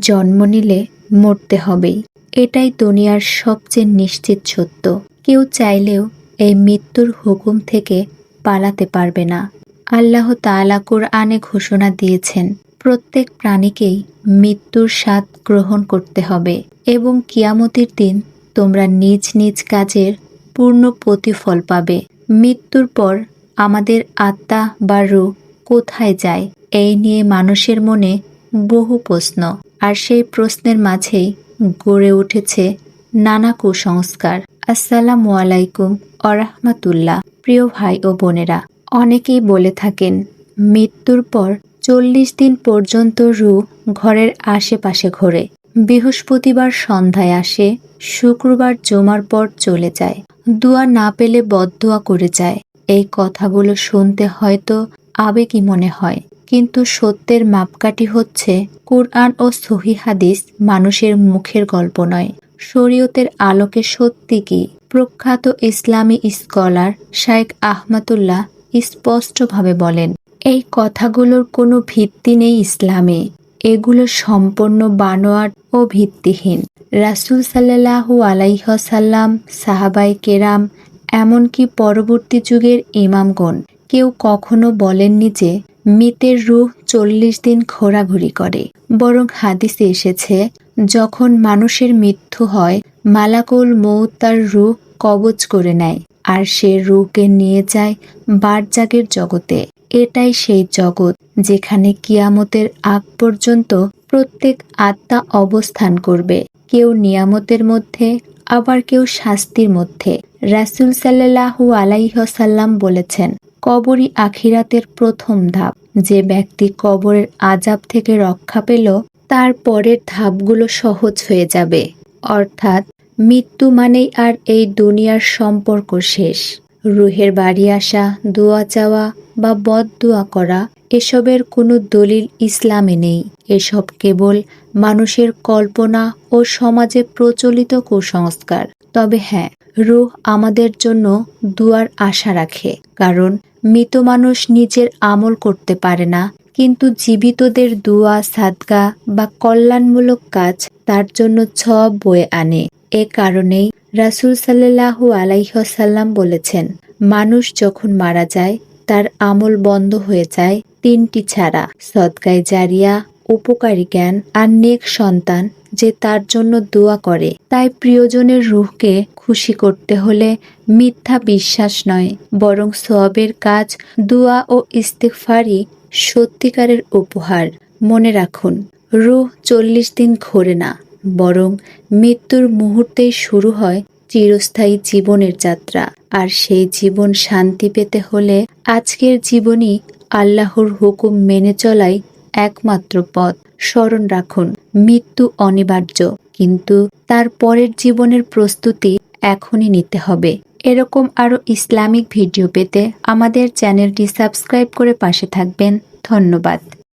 জন্ম নিলে মরতে হবেই। এটাই দুনিয়ার সবচেয়ে নিশ্চিত সত্য। কেউ চাইলেও এই মৃত্যুর হুকুম থেকে পালাতে পারবে না। আল্লাহ তাআলা কোরআনে ঘোষণা দিয়েছেন, প্রত্যেক প্রাণীকেই মৃত্যুর স্বাদ গ্রহণ করতে হবে এবং কিয়ামতের দিন তোমরা নিজ নিজ কাজের পূর্ণ প্রতিফল পাবে। মৃত্যুর পর আমাদের আত্মা বা রূহ কোথায় যায়, এই নিয়ে মানুষের মনে বহু প্রশ্ন। আর সেই প্রশ্নের মাঝেই গড়ে উঠেছে নানা কুসংস্কার। আসসালামু আলাইকুম আরহামাতুল্লাহ প্রিয় ভাই ও বোনেরা, অনেকেই বলে থাকেন, মৃত্যুর পর চল্লিশ দিন পর্যন্ত রু ঘরের আশেপাশে ঘোরে। বৃহস্পতিবার সন্ধ্যায় আসে, শুক্রবার জমার পর চলে যায়। দুয়া না পেলে বদদোয়া করে যায়। এই কথাগুলো শুনতে হয়তো আবেগই মনে হয়। কিন্তু সত্যের মাপকাঠি হচ্ছে কুরআন ও সহি হাদিস মানুষের মুখের গল্প নয়। শরীয়তের আলোকে সত্যি কি? প্রখ্যাত ইসলামী স্কলার শাইখ আহমদুল্লাহ স্পষ্টভাবে বলেন, এই কথাগুলোর কোনো ভিত্তি নেই ইসলামে। এগুলো সম্পূর্ণ বানোয়াট ও ভিত্তিহীন। রাসুল সাল্লাহু আলাইহসাল্লাম সাহাবাই কেরাম, এমনকি পরবর্তী যুগের ইমামগণ কেউ কখনো বলেননি যে মৃতের রূহ চল্লিশ দিন ঘোরাঘুরি করে। বরং হাদিসে এসেছে, যখন মানুষের মৃত্যু হয়, মালাকুল মৌ তার রূহ কবজ করে নেয়, আর সে রূহকে নিয়ে যায় বারজাগের জগতে। এটাই সেই জগৎ যেখানে কিয়ামতের আগ পর্যন্ত প্রত্যেক আত্মা অবস্থান করবে। কেউ নিয়ামতের মধ্যে, আবার কেউ শাস্তির মধ্যে। রাসুল সাল্লাহু আলাইহসাল্লাম বলেছেন কবরই আখিরাতের প্রথম ধাপ। যে ব্যক্তি কবরের আজাব থেকে রক্ষা পেল, তার পরের ধাপগুলো সহজ হয়ে যাবে। অর্থাৎ, মৃত্যু মানেই আর এই দুনিয়ার সম্পর্ক শেষ। রুহের বাড়ি আসা, দোয়া চাওয়া বা বদ দোয়া করা, এসবের কোনো দলিল ইসলামে নেই। এসব কেবল মানুষের কল্পনা ও সমাজে প্রচলিত কুসংস্কার। তবে হ্যাঁ রুহ আমাদের জন্য দুয়ার আশা রাখে, কারণ মৃত মানুষ নিজের আমল করতে পারে না, কিন্তু জীবিতদের দুয়া, সাদগা বা কল্যাণমূলক কাজ তার জন্য ছব বয়ে আনে। এ কারণেই রাসুল সাল্লাহু আলাইহসাল্লাম বলেছেন, মানুষ যখন মারা যায়, তার আমল বন্ধ হয়ে যায় তিনটি ছাড়া, সদগায় জারিয়া উপকারী জ্ঞান আর নেক সন্তান যে তার জন্য দোয়া করে। তাই প্রিয়জনের রুহকে খুশি করতে হলে মিথ্যা বিশ্বাস নয়, বরং সবের কাজ, দোয়া ও ইস্তেকফারি সত্যিকারের উপহার। মনে রাখুন, রুহ চল্লিশ দিন ঘোরে না, বরং মৃত্যুর মুহূর্তেই শুরু হয় চিরস্থায়ী জীবনের যাত্রা। আর সেই জীবন শান্তি পেতে হলে আজকের জীবনই আল্লাহর হুকুম মেনে চলাই একমাত্র পথ। স্মরণ রাখুন, মৃত্যু অনিবার্য, কিন্তু তার পরের জীবনের প্রস্তুতি এখনই নিতে হবে। এরকম আরও ইসলামিক ভিডিও পেতে আমাদের চ্যানেলটি সাবস্ক্রাইব করে পাশে থাকবেন। ধন্যবাদ।